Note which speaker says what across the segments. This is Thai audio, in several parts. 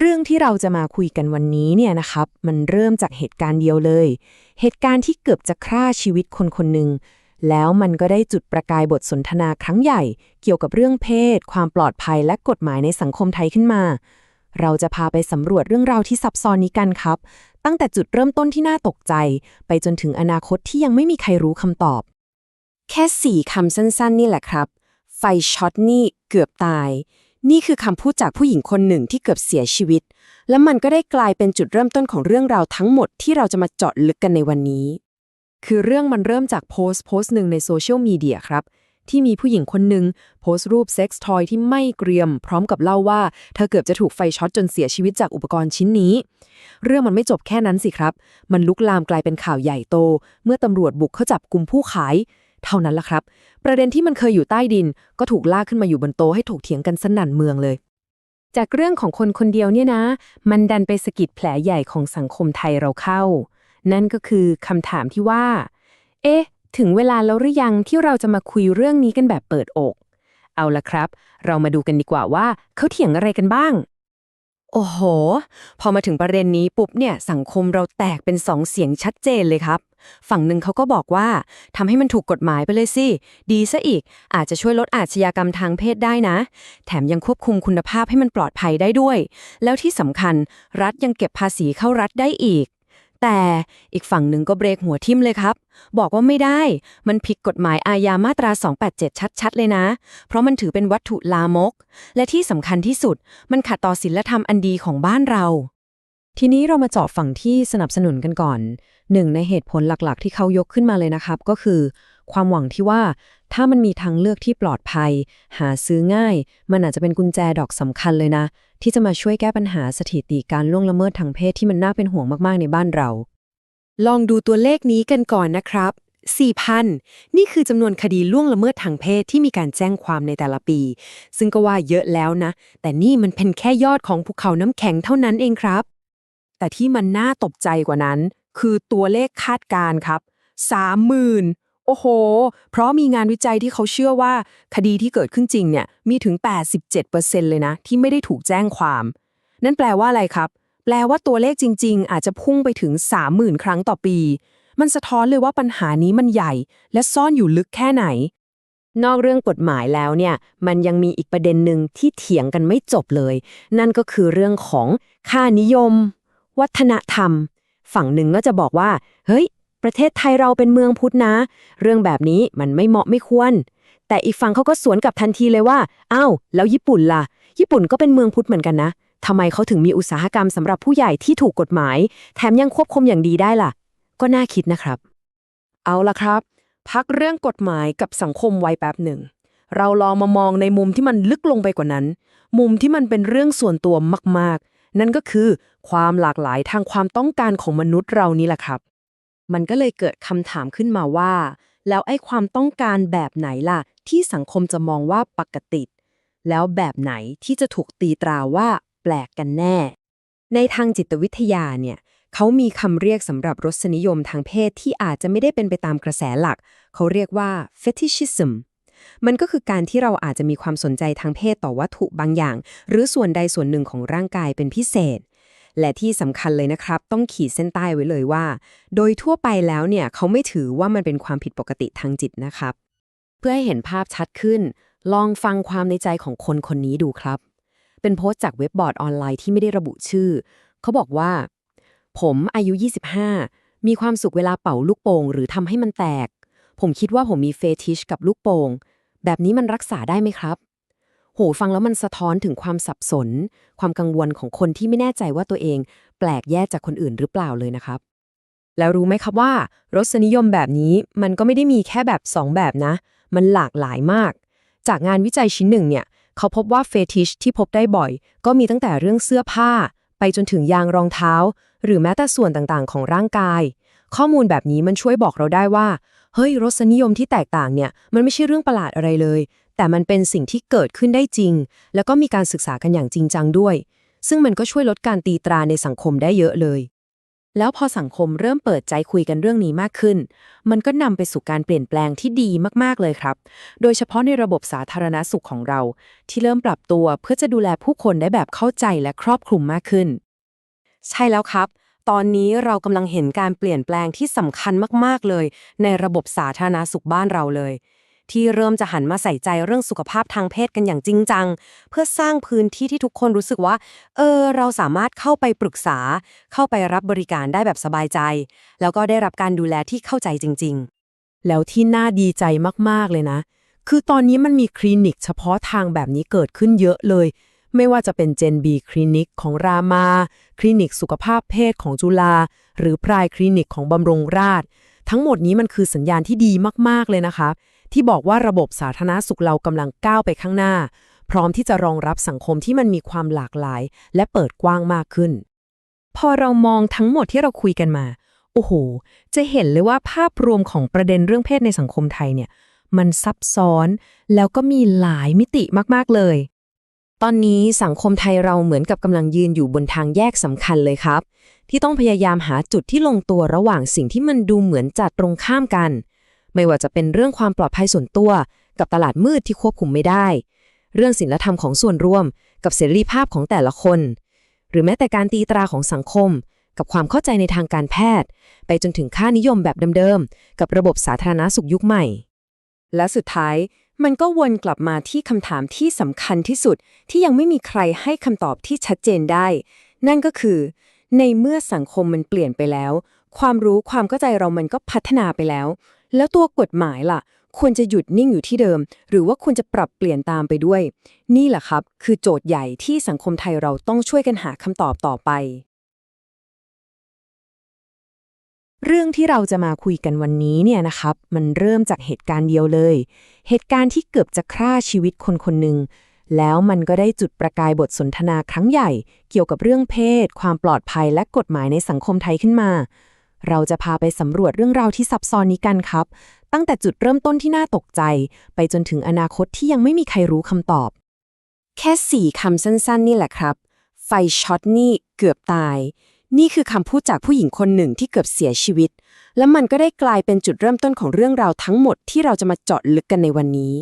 Speaker 1: เรื่องที่เราจะมาคุยกันวันนี้เนี่ยนะครับ มันเริ่มจากเหตุการณ์เดียวเลย เหตุการณ์ที่เกือบจะฆ่าชีวิตคนคนหนึ่งแล้วมันก็ได้จุดประกายบทสนทนาครั้งใหญ่ เกี่ยวกับเรื่องเพศ ความปลอดภัยและกฎหมายในสังคมไทยขึ้นมา เราจะพาไปสำรวจเรื่องราวที่ซับซ้อนนี้กันครับ ตั้งแต่จุดเริ่มต้นที่น่าตกใจ ไปจนถึงอนาคตที่ยังไม่มีใครรู้คำตอบ แค่สี่คำสั้นๆ นี่แหละครับ ไฟช็อตนี่เกือบตาย นี่คือคำพูดจากผู้หญิงคนหนึ่งที่เกือบเสียชีวิต และมันก็ได้กลายเป็นจุดเริ่มต้นของเรื่องราวทั้งหมดที่เราจะมาเจาะลึกกันในวันนี้ คือเรื่องมันเริ่มจากโพสต์โพสต์หนึ่งในโซเชียลมีเดียครับ ที่มีผู้หญิงคนหนึ่งโพสต์รูปเซ็กส์ทอยที่ไม่เกรียม พร้อมกับเล่าว่า เธอเกือบจะถูกไฟช็อตจนเสียชีวิตจากอุปกรณ์ชิ้นนี้ เรื่องมันไม่จบแค่นั้นสิครับ มันลุกลามกลายเป็นข่าวใหญ่โต เมื่อตำรวจบุกเข้าจับกลุ่มผู้ขาย เท่านั้นละครับ ประเด็นที่มันเคยอยู่ใต้ดิน ก็ถูกลากขึ้นมาอยู่บนโต๊ะให้ถกเถียงกันสนั่นเมืองเลย จากเรื่องของคนคนเดียวเนี่ยนะ มันดันไปสะกิดแผลใหญ่ของสังคมไทยเราเข้า นั่นก็คือคำถามที่ว่า เอ๊ะ ถึงเวลาแล้วหรือยังที่เราจะมาคุยเรื่องนี้กันแบบเปิดอก เอาละครับ เรามาดูกันดีกว่าว่าเขาเถียงอะไรกันบ้างโอ้โห พอมาถึงประเด็นนี้ปุ๊บเนี่ยสังคมเราแตกเป็นสองเสียงชัดเจนเลยครับ ฝั่งหนึ่งเขาก็บอกว่าทำให้มันถูกกฎหมายไปเลยสิ ดีซะอีก อาจจะช่วยลดอาชญากรรมทางเพศได้นะ แถมยังควบคุมคุณภาพให้มันปลอดภัยได้ด้วย แล้วที่สำคัญ รัฐยังเก็บภาษีเข้ารัฐได้อีก แต่อีกฝั่งหนึ่งก็เบรกหัวทิ่มเลยครับ บอกว่าไม่ได้ มันผิดกฎหมายอาญามาตรา 287 ชัด ๆ เลยนะ เพราะมันถือเป็นวัตถุลามก และที่สำคัญที่สุด มันขัดต่อศีลธรรมอันดีของบ้านเรา ทีนี้เรามาเจาะฝั่งที่สนับสนุนกันก่อน หนึ่งในเหตุผลหลักๆ ที่เขายกขึ้นมาเลยนะครับ ก็คือ ความหวังที่ว่าถ้ามันมีทางเลือกที่ปลอดภัย หาซื้อง่าย มันอาจจะเป็นกุญแจดอกสำคัญเลยนะ ที่จะมาช่วยแก้ปัญหาสถิติการล่วงละเมิดทางเพศที่มันน่าเป็นห่วงมากๆในบ้านเรา ลองดูตัวเลขนี้กันก่อนนะครับ4,000 นี่คือจำนวนคดีล่วงละเมิดทางเพศที่มีการแจ้งความในแต่ละปี ซึ่งก็ว่าเยอะแล้วนะ แต่นี่มันเป็นแค่ยอดของภูเขาน้ำแข็งเท่านั้นเองครับ แต่ที่มันน่าตกใจกว่านั้น คือตัวเลขคาดการ์ครับ30,000โอ้โห เพราะมีงานวิจัยที่เขาเชื่อว่า คดีที่เกิดขึ้นจริงเนี่ยมีถึง 87%เลยนะ ที่ไม่ได้ถูกแจ้งความ นั่นแปลว่าอะไรครับ แปลว่าตัวเลขจริง ๆ อาจจะพุ่งไปถึง 30,000 ครั้งต่อปี มันสะท้อนเลยว่าปัญหานี้มันใหญ่ และซ่อนอยู่ลึกแค่ไหน นอกเรื่องกฎหมายแล้วเนี่ย มันยังมีอีกประเด็นหนึ่งที่เถียงกันไม่จบเลย นั่นก็คือเรื่องของค่านิยม วัฒนธรรม ฝั่งหนึ่งก็จะบอกว่า เฮ้ย ประเทศไทยเราเป็นเมืองพุทธนะ เรื่องแบบนี้มันไม่เหมาะไม่ควร แต่อีกฝั่งเขาก็สวนกลับทันทีเลยว่าอ้าวแล้วญี่ปุ่นล่ะ ญี่ปุ่นก็เป็นเมืองพุทธเหมือนกันนะทำไมเขาถึงมีอุตสาหกรรมสำหรับผู้ใหญ่ที่ถูกกฎหมาย แถมยังควบคุมอย่างดีได้ล่ะ ก็น่าคิดนะครับ เอาละครับ พักเรื่องกฎหมายกับสังคมไว้แป๊บหนึ่ง เราลองมามองในมุมที่มันลึกลงไปกว่านั้น มุมที่มันเป็นเรื่องส่วนตัวมากๆ นั่นก็คือความหลากหลายทางความต้องการของมนุษย์เรานี่แหละครับ มันก็เลยเกิดคำถามขึ้นมาว่า แล้วไอ้ความต้องการแบบไหนล่ะ ที่สังคมจะมองว่าปกติ แล้วแบบไหนที่จะถูกตีตราว่า แปลกกันแน่ ในทางจิตวิทยาเนี่ยเขามีคำเรียกสำหรับรสนิยมทางเพศที่อาจจะไม่ได้เป็นไปตามกระแสหลัก เขาเรียกว่า fetishism มันก็คือการที่เราอาจจะมีความสนใจทางเพศต่อวัตถุบางอย่าง หรือส่วนใดส่วนหนึ่งของร่างกายเป็นพิเศษ และที่สำคัญเลยนะครับ ต้องขีดเส้นใต้ไว้เลยว่า โดยทั่วไปแล้วเนี่ยเขาไม่ถือว่ามันเป็นความผิดปกติทางจิตนะครับ เพื่อให้เห็นภาพชัดขึ้น ลองฟังความในใจของคนคนนี้ดูครับ เป็นโพสต์จากเว็บบอร์ดออนไลน์ที่ไม่ได้ระบุชื่อ เขาบอกว่า ผมอายุ 25 มีความสุขเวลาเป่าลูกโป่งหรือทำให้มันแตก ผมคิดว่าผมมีเฟติชกับลูกโป่ง แบบนี้มันรักษาได้ไหมครับ โหฟังแล้วมันสะท้อนถึงความสับสน ความกังวลของคนที่ไม่แน่ใจว่าตัวเอง แปลกแยกจากคนอื่นหรือเปล่าเลยนะครับ แล้วรู้ไหมครับว่ารสนิยมแบบนี้มันก็ไม่ได้มีแค่แบบ 2 แบบนะ มันหลากหลายมาก จากงานวิจัยชิ้นหนึ่งเนี่ยเขาพบว่าเฟติชที่พบได้บ่อย ก็มีตั้งแต่เรื่องเสื้อผ้า ไปจนถึงยางรองเท้า หรือแม้แต่ส่วนต่างๆ ของร่างกาย ข้อมูลแบบนี้มันช่วยบอกเราได้ว่า เฮ้ยรสนิยมที่แตกต่างเนี่ยมันไม่ใช่เรื่องประหลาดอะไรเลย แต่มันเป็นสิ่งที่เกิดขึ้นได้จริง แล้วก็มีการศึกษากันอย่างจริงจังด้วย ซึ่งมันก็ช่วยลดการตีตราในสังคมได้เยอะเลย แล้วพอสังคมเริ่มเปิดใจคุยกันเรื่องนี้มากขึ้น มันก็นำไปสู่การเปลี่ยนแปลงที่ดีมากๆเลยครับ โดยเฉพาะในระบบสาธารณสุขของเรา ที่เริ่มปรับตัวเพื่อจะดูแลผู้คนได้แบบเข้าใจและครอบคลุมมากขึ้น
Speaker 2: ใช่แล้วครับ ตอนนี้เรากำลังเห็นการเปลี่ยนแปลงที่สำคัญมากๆเลย ในระบบสาธารณสุขบ้านเราเลย ที่เริ่มจะหันมาใส่ใจเรื่องสุขภาพทางเพศกันอย่างจริงจัง เพื่อสร้างพื้นที่ที่ทุกคนรู้สึกว่า เออ เราสามารถเข้าไปปรึกษา เข้าไปรับบริการได้แบบสบายใจ แล้วก็ได้รับการดูแลที่เข้าใจจริง ๆ
Speaker 1: แล้วที่น่าดีใจมากๆเลยนะ คือตอนนี้มันมีคลินิกเฉพาะทางแบบนี้เกิดขึ้นเยอะเลย ไม่ว่าจะเป็นเจนบีคลินิกของรามา คลินิกสุขภาพเพศของจุฬาหรือพรายคลินิกของบำรุงราษฎร์ทั้งหมดนี้มันคือสัญญาณที่ดีมาก ๆ เลยนะคะ ที่บอกว่าระบบสาธารณสุขเรากำลังก้าวไปข้างหน้า พร้อมที่จะรองรับสังคมที่มันมีความหลากหลาย และเปิดกว้างมากขึ้น พอเรามองทั้งหมดที่เราคุยกันมา โอ้โห จะเห็นเลยว่าภาพรวมของประเด็นเรื่องเพศในสังคมไทยเนี่ย มันซับซ้อน แล้วก็มีหลายมิติมาก ๆ เลย ตอนนี้สังคมไทยเราเหมือนกับกำลังยืนอยู่บนทางแยกสำคัญเลยครับ ที่ต้องพยายามหาจุดที่ลงตัวระหว่างสิ่งที่มันดูเหมือนจัดตรงข้ามกัน ไม่ว่าจะเป็นเรื่องความปลอดภัยส่วนตัว กับตลาดมืดที่ควบคุมไม่ได้ เรื่องศีลธรรมของส่วนรวม กับเสรีภาพของแต่ละคน หรือแม้แต่การตีตราของสังคม กับความเข้าใจในทางการแพทย์ ไปจนถึงค่านิยมแบบเดิมๆกับระบบสาธารณสุขยุคใหม่
Speaker 2: และสุดท้าย มันก็วนกลับมาที่คำถามที่สำคัญที่สุดที่ยังไม่มีใครให้คำตอบที่ชัดเจนได้ นั่นก็คือ ในเมื่อสังคมมันเปลี่ยนไปแล้ว ความรู้ความเข้าใจเรามันก็พัฒนาไปแล้ว แล้วตัวกฎหมายล่ะ ควรจะหยุดนิ่งอยู่ที่เดิม หรือว่าควรจะปรับเปลี่ยนตามไปด้วย นี่แหละครับ คือโจทย์ใหญ่ที่สังคมไทยเราต้องช่วยกันหาคำตอบต่อไป
Speaker 1: เรื่องที่เราจะมาคุยกันวันนี้เนี่ยนะครับ มันเริ่มจากเหตุการณ์เดียวเลย เหตุการณ์ที่เกือบจะฆ่าชีวิตคนคนหนึ่งแล้วมันก็ได้จุดประกายบทสนทนาครั้งใหญ่ เกี่ยวกับเรื่องเพศ ความปลอดภัยและกฎหมายในสังคมไทยขึ้นมา เราจะพาไปสำรวจเรื่องราวที่ซับซ้อนนี้กันครับ ตั้งแต่จุดเริ่มต้นที่น่าตกใจ ไปจนถึงอนาคตที่ยังไม่มีใครรู้คำตอบ
Speaker 2: แค่สี่คำสั้นๆ นี่แหละครับ ไฟช็อตนี่เกือบตาย นี่คือคำพูดจากผู้หญิงคนหนึ่งที่เกือบเสียชีวิต และมันก็ได้กลายเป็นจุดเริ่มต้นของเรื่องราวทั้งหมดที่เราจะมาเจาะลึกกันในวันนี้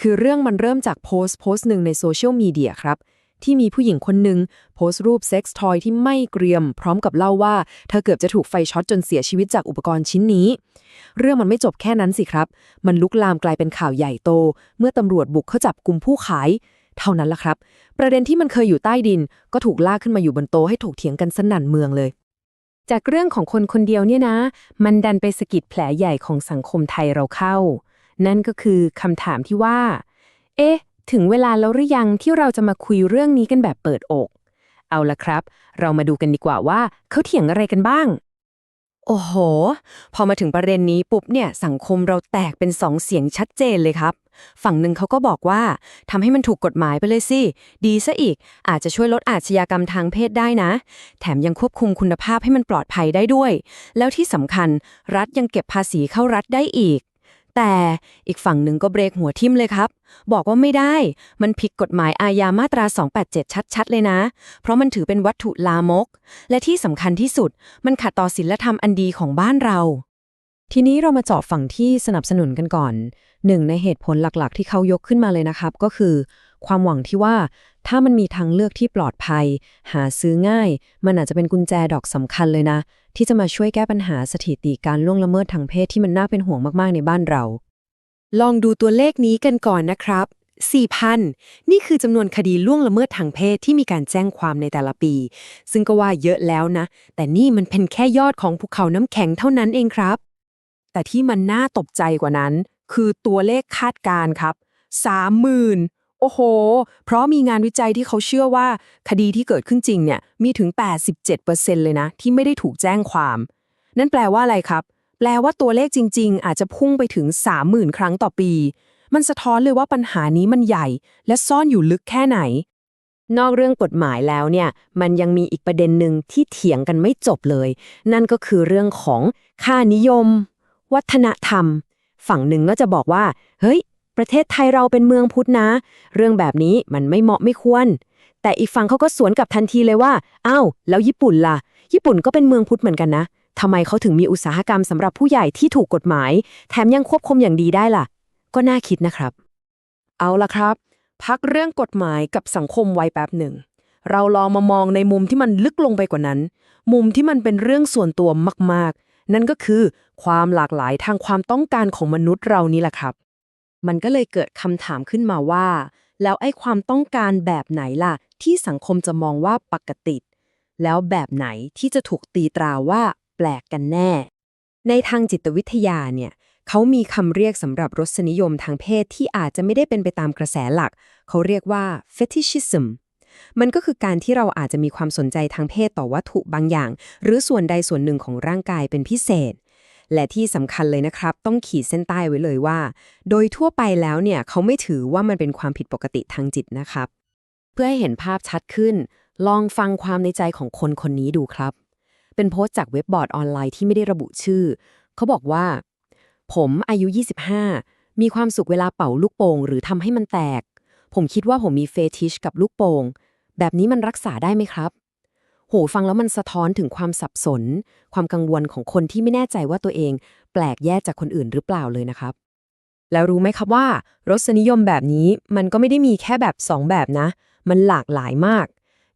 Speaker 1: คือเรื่องมันเริ่มจากโพสต์โพสต์หนึ่งในโซเชียลมีเดียครับ ที่มีผู้หญิงคนหนึ่งโพสต์รูปเซ็กส์ทอยที่ไม่เกรียม พร้อมกับเล่าว่าเธอเกือบจะถูกไฟช็อตจนเสียชีวิตจากอุปกรณ์ชิ้นนี้ เรื่องมันไม่จบแค่นั้นสิครับ มันลุกลามกลายเป็นข่าวใหญ่โต เมื่อตำรวจบุกเข้าจับกลุ่มผู้ขาย เท่านั้นละครับ ประเด็นที่มันเคยอยู่ใต้ดิน ก็ถูกลากขึ้นมาอยู่บนโต๊ะให้ถกเถียงกันสนั่นเมืองเลย จากเรื่องของคนคนเดียวเนี่ยนะ มันดันไปสะกิดแผลใหญ่ของสังคมไทยเราเข้า นั่นก็คือคำถามที่ว่า เอ๊ะ ถึงเวลาแล้วหรือยังที่เราจะมาคุยเรื่องนี้กันแบบเปิดอก เอาละครับ เรามาดูกันดีกว่าว่าเขาเถียงอะไรกันบ้าง
Speaker 2: โอ้โห พอมาถึงประเด็นนี้ปุ๊บเนี่ยสังคมเราแตกเป็นสองเสียงชัดเจนเลยครับ ฝั่งหนึ่งเขาก็บอกว่าทำให้มันถูกกฎหมายไปเลยสิ ดีซะอีก อาจจะช่วยลดอาชญากรรมทางเพศได้นะ แถมยังควบคุมคุณภาพให้มันปลอดภัยได้ด้วย แล้วที่สำคัญรัฐยังเก็บภาษีเข้ารัฐได้อีก แต่อีกฝั่งหนึ่งก็เบรกหัวทิ่มเลยครับ บอกว่าไม่ได้ มันผิดกฎหมายอาญามาตรา 287 ชัด ๆ เลยนะ เพราะมันถือเป็นวัตถุลามก และที่สำคัญที่สุด มันขัดต่อศีลธรรมอันดีของบ้านเรา
Speaker 1: ทีนี้เรามาเจาะฝั่งที่สนับสนุนกันก่อน หนึ่งในเหตุผลหลักๆ ที่เขายกขึ้นมาเลยนะครับ ก็คือ ความหวังที่ว่าถ้ามันมีทางเลือกที่ปลอดภัย หาซื้อง่าย มันอาจจะเป็นกุญแจดอกสำคัญเลยนะ ที่จะมาช่วยแก้ปัญหาสถิติการล่วงละเมิดทางเพศที่มันน่าเป็นห่วงมากๆในบ้านเรา
Speaker 2: ลองดูตัวเลขนี้กันก่อนนะครับ4,000 นี่คือจำนวนคดีล่วงละเมิดทางเพศที่มีการแจ้งความในแต่ละปี ซึ่งก็ว่าเยอะแล้วนะ แต่นี่มันเป็นแค่ยอดของภูเขาน้ำแข็งเท่านั้นเองครับ
Speaker 1: แต่ที่มันน่าตกใจกว่านั้น คือตัวเลขคาดการ์ครับ 30,000 โอ้โห เพราะมีงานวิจัยที่เขาเชื่อว่า คดีที่เกิดขึ้นจริงเนี่ยมีถึง 87%เลยนะ ที่ไม่ได้ถูกแจ้งความ นั่นแปลว่าอะไรครับ แปลว่าตัวเลขจริง ๆ อาจจะพุ่งไปถึง 30,000 ครั้งต่อปี มันสะท้อนเลยว่าปัญหานี้มันใหญ่ และซ่อนอยู่ลึกแค่ไหน
Speaker 2: นอกเรื่องกฎหมายแล้วเนี่ย มันยังมีอีกประเด็นหนึ่งที่เถียงกันไม่จบเลย นั่นก็คือเรื่องของค่านิยม วัฒนธรรม ฝั่งหนึ่งก็จะบอกว่า เฮ้ย ประเทศไทยเราเป็นเมืองพุทธนะ เรื่องแบบนี้มันไม่เหมาะไม่ควร แต่อีกฝั่งเขาก็สวนกลับทันทีเลยว่าอ้าวแล้วญี่ปุ่นล่ะ
Speaker 1: ญี่ปุ่นก็เป็นเมืองพุทธเหมือนกันนะทำไมเขาถึงมีอุตสาหกรรมสำหรับผู้ใหญ่ที่ถูกกฎหมาย แถมยังควบคุมอย่างดีได้ล่ะ ก็น่าคิดนะครับ เอาละครับ พักเรื่องกฎหมายกับสังคมไว้แป๊บหนึ่ง เราลองมามองในมุมที่มันลึกลงไปกว่านั้น มุมที่มันเป็นเรื่องส่วนตัวมาก นั่นก็คือความหลากหลายทางความต้องการของมนุษย์เรานี่แหละครับ มันก็เลยเกิดคำถามขึ้นมาว่า แล้วไอ้ความต้องการแบบไหนล่ะ ที่สังคมจะมองว่าปกติ แล้วแบบไหนที่จะถูกตีตราว่า แปลกกันแน่ ในทางจิตวิทยาเนี่ยเขามีคำเรียกสำหรับรสนิยมทางเพศที่อาจจะไม่ได้เป็นไปตามกระแสหลัก เขาเรียกว่า fetishism มันก็คือการที่เราอาจจะมีความสนใจทางเพศต่อวัตถุบางอย่าง หรือส่วนใดส่วนหนึ่งของร่างกายเป็นพิเศษ และที่สำคัญเลยนะครับ ต้องขีดเส้นใต้ไว้เลยว่า โดยทั่วไปแล้วเนี่ยเขาไม่ถือว่ามันเป็นความผิดปกติทางจิตนะครับ เพื่อให้เห็นภาพชัดขึ้น ลองฟังความในใจของคนคนนี้ดูครับ เป็นโพสต์จากเว็บบอร์ดออนไลน์ที่ไม่ได้ระบุชื่อ เขาบอกว่า ผมอายุ 25 มีความสุขเวลาเป่าลูกโป่งหรือทำให้มันแตก ผมคิดว่าผมมีเฟติชกับลูกโป่ง แบบนี้มันรักษาได้ไหมครับ โหฟังแล้วมันสะท้อนถึงความสับสน ความกังวลของคนที่ไม่แน่ใจว่าตัวเอง แปลกแยกจากคนอื่นหรือเปล่าเลยนะครับ แล้วรู้ไหมครับว่ารสนิยมแบบนี้มันก็ไม่ได้มีแค่แบบ 2 แบบนะ มันหลากหลายมาก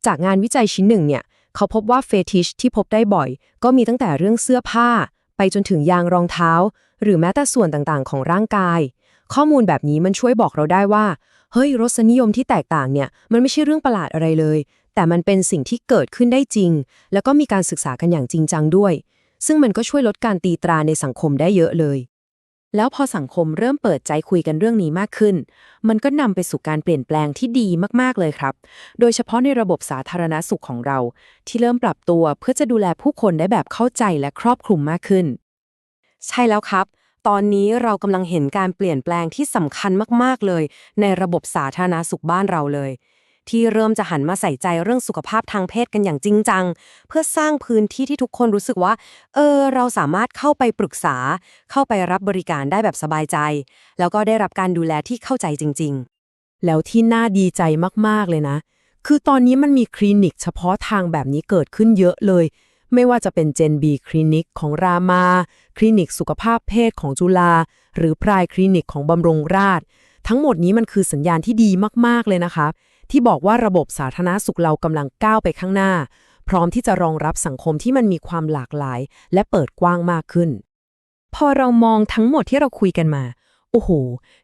Speaker 1: จากงานวิจัยชิ้นหนึ่งเนี่ย เขาพบว่าเฟติชที่พบได้บ่อย ก็มีตั้งแต่เรื่องเสื้อผ้า ไปจนถึงยางรองเท้า หรือแม้แต่ส่วนต่างๆ ของร่างกาย ข้อมูลแบบนี้มันช่วยบอกเราได้ว่า เฮ้ยรสนิยมที่แตกต่างเนี่ยมันไม่ใช่เรื่องประหลาดอะไรเลย แต่มันเป็นสิ่งที่เกิดขึ้นได้จริง แล้วก็มีการศึกษากันอย่างจริงจังด้วย ซึ่งมันก็ช่วยลดการตีตราในสังคมได้เยอะเลย แล้วพอสังคมเริ่มเปิดใจคุยกันเรื่องนี้มากขึ้น มันก็นำไปสู่การเปลี่ยนแปลงที่ดีมากๆเลยครับ โดยเฉพาะในระบบสาธารณสุขของเรา ที่เริ่มปรับตัวเพื่อจะดูแลผู้คนได้แบบเข้าใจและครอบคลุมมากขึ้น ใช่แล้วครับ ตอนนี้เรากำลังเห็นการเปลี่ยนแปลงที่สำคัญมาก ๆ เลย ในระบบสาธารณสุขบ้านเราเลย ที่เริ่มจะหันมาใส่ใจเรื่องสุขภาพทางเพศกันอย่างจริงจัง เพื่อสร้างพื้นที่ที่ทุกคนรู้สึกว่า เออ เราสามารถเข้าไปปรึกษา เข้าไปรับบริการได้แบบสบายใจ แล้วก็ได้รับการดูแลที่เข้าใจจริง ๆ แล้วที่น่าดีใจมากๆเลยนะ คือตอนนี้มันมีคลินิกเฉพาะทางแบบนี้เกิดขึ้นเยอะเลย ไม่ว่าจะเป็นเจนบีคลินิกของรามา คลินิกสุขภาพเพศของจุฬาหรือพรายคลินิกของบำรงราษฎร์ทั้งหมดนี้มันคือสัญญาณที่ดีมาก ๆ เลยนะคะ ที่บอกว่าระบบสาธารณสุขเรากำลังก้าวไปข้างหน้า พร้อมที่จะรองรับสังคมที่มันมีความหลากหลาย และเปิดกว้างมากขึ้น พอเรามองทั้งหมดที่เราคุยกันมา โอ้โห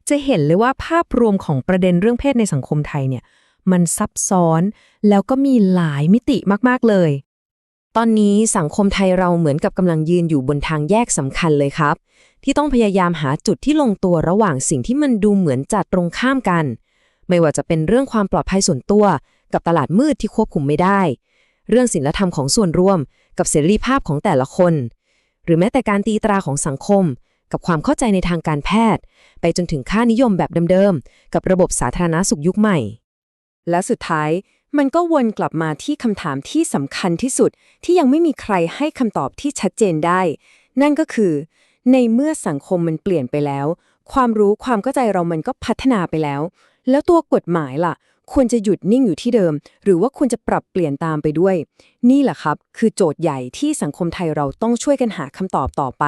Speaker 1: จะเห็นเลยว่าภาพรวมของประเด็นเรื่องเพศในสังคมไทยเนี่ย มันซับซ้อน แล้วก็มีหลายมิติมากๆเลย ตอนนี้สังคมไทยเราเหมือนกับกำลังยืนอยู่บนทางแยกสำคัญเลยครับ ที่ต้องพยายามหาจุดที่ลงตัวระหว่างสิ่งที่มันดูเหมือนจัดตรงข้ามกัน ไม่ว่าจะเป็นเรื่องความปลอดภัยส่วนตัว กับตลาดมืดที่ควบคุมไม่ได้ เรื่องศีลธรรมของส่วนรวม กับเสรีภาพของแต่ละคน หรือแม้แต่การตีตราของสังคม กับความเข้าใจในทางการแพทย์ ไปจนถึงค่านิยมแบบเดิมๆกับระบบสาธารณสุขยุคใหม่ และสุดท้าย มันก็วนกลับมาที่คำถามที่สำคัญที่สุดที่ยังไม่มีใครให้คำตอบที่ชัดเจนได้ นั่นก็คือ ในเมื่อสังคมมันเปลี่ยนไปแล้ว ความรู้ความเข้าใจเรามันก็พัฒนาไปแล้ว แล้วตัวกฎหมายล่ะ ควรจะหยุดนิ่งอยู่ที่เดิม หรือว่าควรจะปรับเปลี่ยนตามไปด้วย นี่แหละครับ คือโจทย์ใหญ่ที่สังคมไทยเราต้องช่วยกันหาคำตอบต่อไป